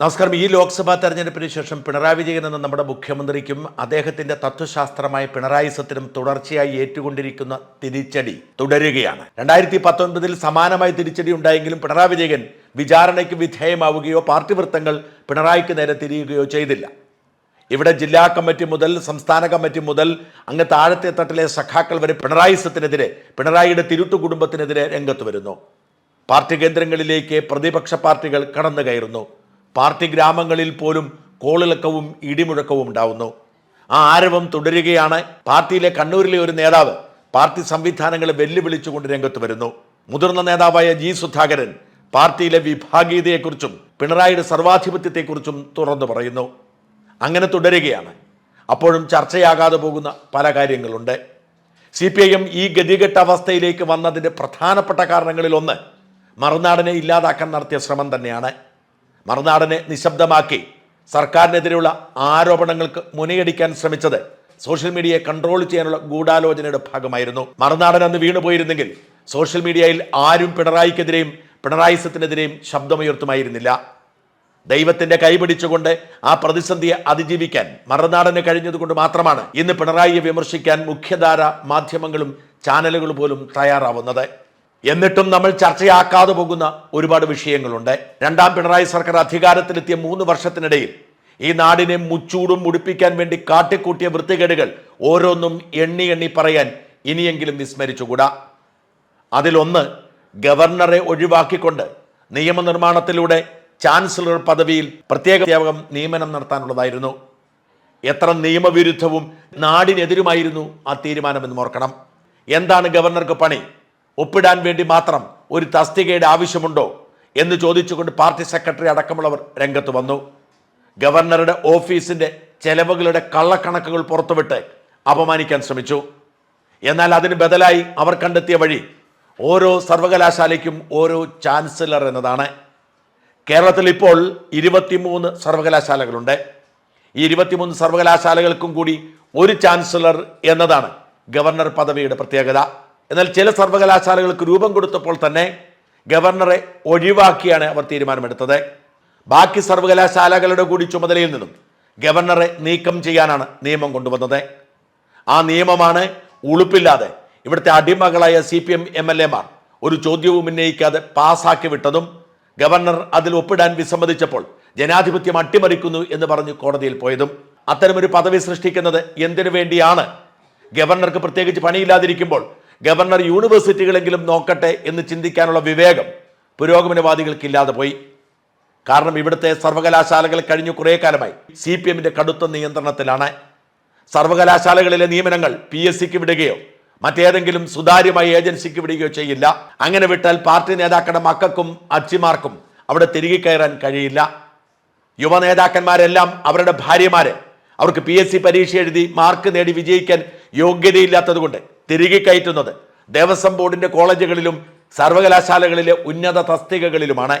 നമസ്കാരം. ഈ ലോക്സഭാ തെരഞ്ഞെടുപ്പിന് ശേഷം പിണറായി വിജയൻ എന്ന നമ്മുടെ മുഖ്യമന്ത്രിക്കും അദ്ദേഹത്തിന്റെ തത്വശാസ്ത്രമായ പിണറായിസത്തിനും തുടർച്ചയായി ഏറ്റുകൊണ്ടിരിക്കുന്ന തിരിച്ചടി തുടരുകയാണ്. രണ്ടായിരത്തി പത്തൊൻപതിൽ സമാനമായ തിരിച്ചടി ഉണ്ടായെങ്കിലും പിണറായി വിജയൻ വിചാരണയ്ക്ക് വിധേയമാവുകയോ പാർട്ടി വൃത്തങ്ങൾ പിണറായിക്ക് നേരെ തിരിയുകയോ ചെയ്തില്ല. ഇവിടെ ജില്ലാ കമ്മിറ്റി മുതൽ സംസ്ഥാന കമ്മിറ്റി മുതൽ അങ്ങ് താഴത്തെ തട്ടിലെ സഖാക്കൾ വരെ പിണറായിസത്തിനെതിരെ പിണറായിയുടെ തിരുട്ടു കുടുംബത്തിനെതിരെ രംഗത്ത് വരുന്നു. പാർട്ടി കേന്ദ്രങ്ങളിലേക്ക് പ്രതിപക്ഷ പാർട്ടികൾ കടന്നു കയറുന്നു പാർട്ടി ഗ്രാമങ്ങളിൽ പോലും കോളിളക്കവും ഇടിമുഴക്കവും ഉണ്ടാവുന്നു. ആ ആരവം തുടരുകയാണ് പാർട്ടിയിലെ കണ്ണൂരിലെ ഒരു നേതാവ് പാർട്ടി സംവിധാനങ്ങളെ വെല്ലുവിളിച്ചുകൊണ്ട് രംഗത്ത് വരുന്നു. മുതിർന്ന നേതാവായ ജി സുധാകരൻ പാർട്ടിയിലെ വിഭാഗീയതയെക്കുറിച്ചും പിണറായിയുടെ സർവാധിപത്യത്തെക്കുറിച്ചും തുറന്നു പറയുന്നു. അങ്ങനെ തുടരുകയാണ്. അപ്പോഴും ചർച്ചയാകാതെ പോകുന്ന പല കാര്യങ്ങളുണ്ട്. സി പി ഐ എം ഈ ഗതികെട്ട അവസ്ഥയിലേക്ക് വന്നതിന്റെ പ്രധാനപ്പെട്ട കാരണങ്ങളിൽ ഒന്ന് മറുനാടിനെ ഇല്ലാതാക്കാൻ നടത്തിയ ശ്രമം തന്നെയാണ്. മറുനാടിനെ നിശബ്ദമാക്കി സർക്കാരിനെതിരെയുള്ള ആരോപണങ്ങൾക്ക് മുനയടിക്കാൻ ശ്രമിച്ചത് സോഷ്യൽ മീഡിയയെ കൺട്രോൾ ചെയ്യാനുള്ള ഗൂഢാലോചനയുടെ ഭാഗമായിരുന്നു. മറുനാടൻ അന്ന് വീണുപോയിരുന്നെങ്കിൽ സോഷ്യൽ മീഡിയയിൽ ആരും പിണറായിക്കെതിരെയും പിണറായി സത്തിനെതിരെയും ശബ്ദമുയർത്തുമായിരുന്നില്ല. ദൈവത്തിന്റെ കൈപിടിച്ചുകൊണ്ട് ആ പ്രതിസന്ധിയെ അതിജീവിക്കാൻ മറുനാടന് കഴിഞ്ഞതുകൊണ്ട് മാത്രമാണ് ഇന്ന് പിണറായിയെ വിമർശിക്കാൻ മുഖ്യധാര മാധ്യമങ്ങളും ചാനലുകൾ പോലും തയ്യാറാവുന്നത്. എന്നിട്ടും നമ്മൾ ചർച്ചയാക്കാതെ പോകുന്ന ഒരുപാട് വിഷയങ്ങളുണ്ട്. രണ്ടാം പിണറായി സർക്കാർ അധികാരത്തിലെത്തിയ മൂന്ന് വർഷത്തിനിടയിൽ ഈ നാടിനെ മുച്ചൂടും മുടിപ്പിക്കാൻ വേണ്ടി കാട്ടിക്കൂട്ടിയ വൃത്തികേടുകൾ ഓരോന്നും എണ്ണി എണ്ണി പറയാൻ ഇനിയെങ്കിലും വിസ്മരിച്ചുകൂടാ. അതിലൊന്ന് ഗവർണറെ ഒഴിവാക്കിക്കൊണ്ട് നിയമനിർമ്മാണത്തിലൂടെ ചാൻസലർ പദവിയിൽ പ്രത്യേക നിയമനം നടത്താനുള്ളതായിരുന്നു. എത്ര നിയമവിരുദ്ധവും നാടിനെതിരുമായിരുന്നു ആ തീരുമാനമെന്ന് ഓർക്കണം. എന്താണ് ഗവർണർക്ക് പണി? ഒപ്പിടാൻ വേണ്ടി മാത്രം ഒരു തസ്തികയുടെ ആവശ്യമുണ്ടോ എന്ന് ചോദിച്ചുകൊണ്ട് പാർട്ടി സെക്രട്ടറി അടക്കമുള്ളവർ രംഗത്ത് വന്നു. ഗവർണറുടെ ഓഫീസിന്റെ ചെലവുകളുടെ കള്ളക്കണക്കുകൾ പുറത്തുവിട്ട് അപമാനിക്കാൻ ശ്രമിച്ചു. എന്നാൽ അതിന് ബദലായി അവർ കണ്ടെത്തിയ വഴി ഓരോ സർവകലാശാലയ്ക്കും ഓരോ ചാൻസലർ എന്നതാണ്. കേരളത്തിൽ ഇപ്പോൾ ഇരുപത്തിമൂന്ന് സർവകലാശാലകളുണ്ട്. ഈ ഇരുപത്തിമൂന്ന് സർവകലാശാലകൾക്കും കൂടി ഒരു ചാൻസലർ എന്നതാണ് ഗവർണർ പദവിയുടെ പ്രത്യേകത. എന്നാൽ ചില സർവകലാശാലകൾക്ക് രൂപം കൊടുത്തപ്പോൾ തന്നെ ഗവർണറെ ഒഴിവാക്കിയാണ് അവർ തീരുമാനമെടുത്തത്. ബാക്കി സർവകലാശാലകളുടെ കൂടി ചുമതലയിൽ നിന്നും ഗവർണറെ നീക്കം ചെയ്യാനാണ് നിയമം കൊണ്ടുവന്നത്. ആ നിയമമാണ് ഉളുപ്പില്ലാതെ ഇവിടുത്തെ അടിമകളായ C P M M L ഒരു ചോദ്യവും ഉന്നയിക്കാതെ പാസാക്കി വിട്ടതും ഗവർണർ അതിൽ ഒപ്പിടാൻ വിസമ്മതിച്ചപ്പോൾ ജനാധിപത്യം അട്ടിമറിക്കുന്നു എന്ന് പറഞ്ഞ് കോടതിയിൽ പോയതും അത്തരമൊരു പദവി സൃഷ്ടിക്കുന്നത് എന്തിനു വേണ്ടിയാണ്? ഗവർണർക്ക് പ്രത്യേകിച്ച് പണിയില്ലാതിരിക്കുമ്പോൾ ഗവർണർ യൂണിവേഴ്സിറ്റികളെങ്കിലും നോക്കട്ടെ എന്ന് ചിന്തിക്കാനുള്ള വിവേകം പുരോഗമനവാദികൾക്കില്ലാതെ പോയി. കാരണം ഇവിടുത്തെ സർവകലാശാലകൾ കഴിഞ്ഞ കുറേ കാലമായി. സി പി എമ്മിന്റെ കടുത്ത നിയന്ത്രണത്തിലാണ്. സർവകലാശാലകളിലെ നിയമനങ്ങൾ പി എസ് സിക്ക് വിടുകയോ മറ്റേതെങ്കിലും സുതാര്യമായ ഏജൻസിക്ക് വിടുകയോ ചെയ്യില്ല. അങ്ങനെ വിട്ടാൽ പാർട്ടി നേതാക്കളുടെ മക്കൾക്കും അച്ഛിമാർക്കും അവിടെ തിരികെ കയറാൻ കഴിയില്ല. യുവ നേതാക്കന്മാരെല്ലാം അവരുടെ ഭാര്യമാരെ അവർക്ക് പി എസ് സി പരീക്ഷ എഴുതി മാർക്ക് നേടി വിജയിക്കാൻ യോഗ്യതയില്ലാത്തത് കൊണ്ട് തിരികെ കയറ്റുന്നത് ദേവസ്വം ബോർഡിന്റെ കോളേജുകളിലും സർവകലാശാലകളിലെ ഉന്നത തസ്തികകളിലുമാണ്.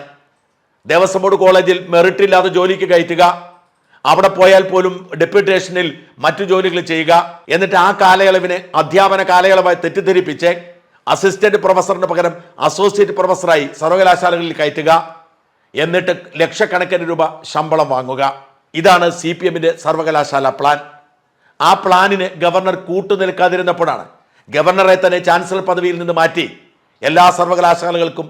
ദേവസ്വം ബോർഡ് കോളേജിൽ മെറിറ്റ് ഇല്ലാതെ ജോലിക്ക് കയറ്റുക അവിടെ പോയാൽ പോലും ഡെപ്യൂട്ടേഷനിൽ മറ്റു ജോലികൾ ചെയ്യുക എന്നിട്ട് ആ കാലയളവിനെ അധ്യാപന കാലയളവായി തെറ്റിദ്ധരിപ്പിച്ച് അസിസ്റ്റന്റ് പ്രൊഫസറിന് പകരം അസോസിയേറ്റ് പ്രൊഫസറായി സർവകലാശാലകളിൽ കയറ്റുക എന്നിട്ട് ലക്ഷക്കണക്കിന് രൂപ ശമ്പളം വാങ്ങുക. ഇതാണ് സി പി എമ്മിന്റെ സർവകലാശാല പ്ലാൻ ആ പ്ലാനിന് ഗവർണർ കൂട്ടുനിൽക്കാതിരുന്നപ്പോഴാണ്. ഗവർണറെ തന്നെ ചാൻസലർ പദവിയിൽ നിന്ന് മാറ്റി എല്ലാ സർവകലാശാലകൾക്കും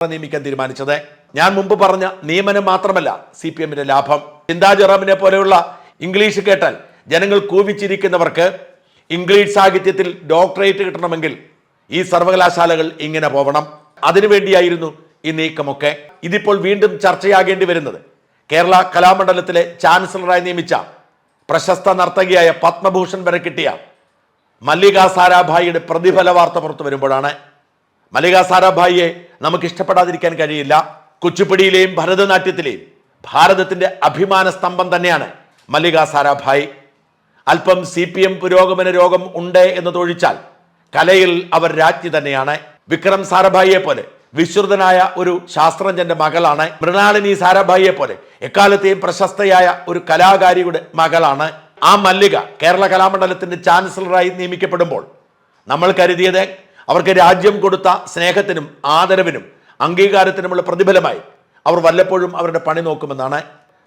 നിയമിക്കാൻ തീരുമാനിച്ചത്. ഞാൻ മുമ്പ് പറഞ്ഞ നിയമനം മാത്രമല്ല സി പി എമ്മിന്റെ ലാഭം. ചിന്താ ജെറാമിനെ പോലെയുള്ള ഇംഗ്ലീഷ് കേട്ടാൽ ജനങ്ങൾ കൂവിച്ചിരിക്കുന്നവർക്ക് ഇംഗ്ലീഷ് സാഹിത്യത്തിൽ ഡോക്ടറേറ്റ് കിട്ടണമെങ്കിൽ ഈ സർവകലാശാലകൾ ഇങ്ങനെ പോകണം അതിനുവേണ്ടിയായിരുന്നു ഈ നീക്കമൊക്കെ. ഇതിപ്പോൾ വീണ്ടും ചർച്ചയാകേണ്ടി വരുന്നത്. കേരള കലാമണ്ഡലത്തിലെ ചാൻസലറായി നിയമിച്ച പ്രശസ്ത നർത്തകിയായ പത്മഭൂഷൺ വരെ കിട്ടിയ മല്ലിക സാരാഭായിയുടെ പ്രതിഫല വാർത്ത പുറത്തു വരുമ്പോഴാണ്. മല്ലിക സാരാഭായിയെ നമുക്ക് ഇഷ്ടപ്പെടാതിരിക്കാൻ കഴിയില്ല. കുച്ചിപ്പുടിയിലെയും ഭരതനാട്യത്തിലെയും ഭാരതത്തിന്റെ അഭിമാന സ്തംഭം തന്നെയാണ് മല്ലിക സാരാഭായി. അല്പം സി പി എം പുരോഗമന രോഗം ഉണ്ട് എന്നതൊഴിച്ചാൽ കലയിൽ അവർ രാജ്ഞി തന്നെയാണ്. വിക്രം സാരാഭായിയെ പോലെ വിശ്രുതനായ ഒരു ശാസ്ത്രജ്ഞന്റെ മകളാണ് മൃണാളിനി സാരാഭായിയെ പോലെ എക്കാലത്തെയും പ്രശസ്തയായ ഒരു കലാകാരിയുടെ മകളാണ് ആ മല്ലിക. കേരള കലാമണ്ഡലത്തിന്റെ ചാൻസലറായി നിയമിക്കപ്പെടുമ്പോൾ നമ്മൾ കരുതിയത് അവർക്ക് രാജ്യം കൊടുത്ത സ്നേഹത്തിനും ആദരവിനും അംഗീകാരത്തിനുമുള്ള പ്രതിഫലമായി അവർ വല്ലപ്പോഴും അവരുടെ പണി നോക്കുമെന്നാണ്.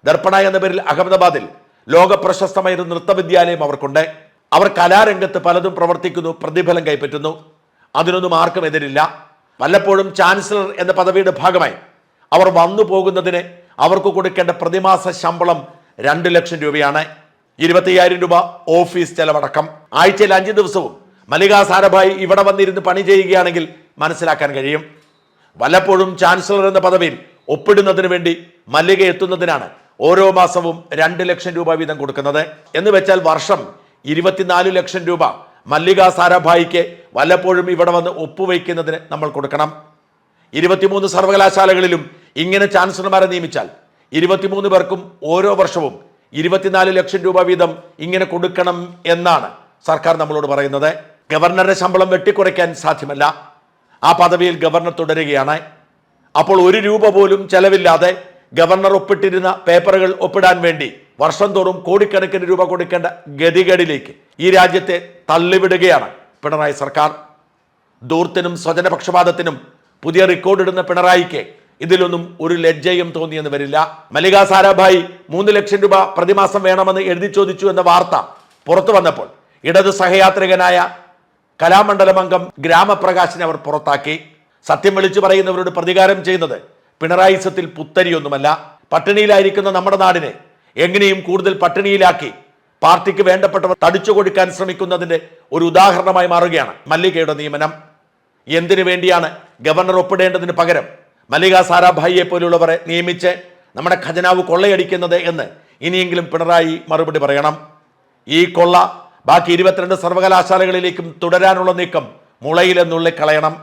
ദർപ്പണ എന്ന പേരിൽ അഹമ്മദാബാദിൽ ലോക പ്രശസ്തമായ ഒരു നൃത്തവിദ്യാലയം അവർക്കുണ്ട്. അവർ കലാരംഗത്ത് പലതും പ്രവർത്തിക്കുന്നു പ്രതിഫലം കൈപ്പറ്റുന്നു. അതിനൊന്നും ആർക്കും എതിരില്ല. വല്ലപ്പോഴും ചാൻസലർ എന്ന പദവിയുടെ ഭാഗമായി അവർ വന്നു പോകുന്നതിന് അവർക്ക് കൊടുക്കേണ്ട പ്രതിമാസ ശമ്പളം രണ്ട് ലക്ഷം രൂപയാണ്. ഇരുപത്തയ്യായിരം രൂപ ഓഫീസ് ചെലവടക്കം. ആഴ്ചയിൽ അഞ്ച് ദിവസവും മല്ലിക സാരഭായി ഇവിടെ വന്നിരുന്ന് പണി ചെയ്യുകയാണെങ്കിൽ മനസ്സിലാക്കാൻ കഴിയും. വല്ലപ്പോഴും ചാൻസലർ എന്ന പദവിയിൽ ഒപ്പിടുന്നതിന് വേണ്ടി മല്ലിക എത്തുന്നതിനാണ് ഓരോ മാസവും രണ്ട് ലക്ഷം രൂപ വീതം കൊടുക്കുന്നത്. എന്ന് വെച്ചാൽ വർഷം ഇരുപത്തിനാല് ലക്ഷം രൂപ മല്ലിക സാരാഭായിക്ക് വല്ലപ്പോഴും ഇവിടെ വന്ന് ഒപ്പുവയ്ക്കുന്നതിന് നമ്മൾ കൊടുക്കണം. ഇരുപത്തിമൂന്ന് സർവകലാശാലകളിലും ഇങ്ങനെ ചാൻസലർമാരെ നിയമിച്ചാൽ ഇരുപത്തിമൂന്ന് പേർക്കും ഓരോ വർഷവും ഇരുപത്തിനാല് ലക്ഷം രൂപ വീതം ഇങ്ങനെ കൊടുക്കണം എന്നാണ് സർക്കാർ നമ്മളോട് പറയുന്നത്. ഗവർണറുടെ ശമ്പളം വെട്ടിക്കുറയ്ക്കാൻ സാധ്യമല്ല. ആ പദവിയിൽ ഗവർണർ തുടരുകയാണ്. അപ്പോൾ ഒരു രൂപ പോലും ചെലവില്ലാതെ ഗവർണർ ഒപ്പിട്ടിരുന്ന പേപ്പറുകൾ ഒപ്പിടാൻ വേണ്ടി വർഷം തോറും കോടിക്കണക്കിന് രൂപ കൊടുക്കേണ്ട ഗതികേടിലേക്ക് ഈ രാജ്യത്തെ തള്ളിവിടുകയാണ് പിണറായി സർക്കാർ. ദൂർത്തിനും സ്വജനപക്ഷപാതത്തിനും പുതിയ റെക്കോർഡ് ഇടുന്ന പിണറായിക്ക് ഇതിലൊന്നും ഒരു ലജ്ജയും തോന്നിയെന്ന് വരില്ല. മല്ലിക സാരാഭായി മൂന്ന് ലക്ഷം രൂപ പ്രതിമാസം വേണമെന്ന് എഴുതി ചോദിച്ചു എന്ന വാർത്ത പുറത്തു വന്നപ്പോൾ ഇടത് സഹയാത്രികനായ കലാമണ്ഡലം അംഗം ഗ്രാമപ്രകാശിനെ അവർ പുറത്താക്കി. സത്യം വിളിച്ചു പറയുന്നവരോട് പ്രതികാരം ചെയ്യുന്നത് പിണറായിസത്തിൽ പുത്തരിയൊന്നുമല്ല. പട്ടിണിയിലായിരിക്കുന്ന നമ്മുടെ നാടിനെ എങ്ങനെയും കൂടുതൽ പട്ടിണിയിലാക്കി പാർട്ടിക്ക് വേണ്ടപ്പെട്ടവർ തടിച്ചു കൊടുക്കാൻ ശ്രമിക്കുന്നതിന്റെ ഒരു ഉദാഹരണമായി മാറുകയാണ് മല്ലികയുടെ നിയമനം. എന്തിനു വേണ്ടിയാണ് ഗവർണർ ഒപ്പിടേണ്ടതിന് പകരം മല്ലിക സാരാഭായിയെ പോലുള്ളവരെ നിയമിച്ച് നമ്മുടെ ഖജനാവ് കൊള്ളയടിക്കുന്നത് എന്ന് ഇനിയെങ്കിലും പിണറായി മറുപടി പറയണം. ഈ കൊള്ള ബാക്കി ഇരുപത്തിരണ്ട് സർവകലാശാലകളിലേക്കും തുടരാനുള്ള നീക്കം മുളയിലെന്നുള്ളിൽ കളയണം.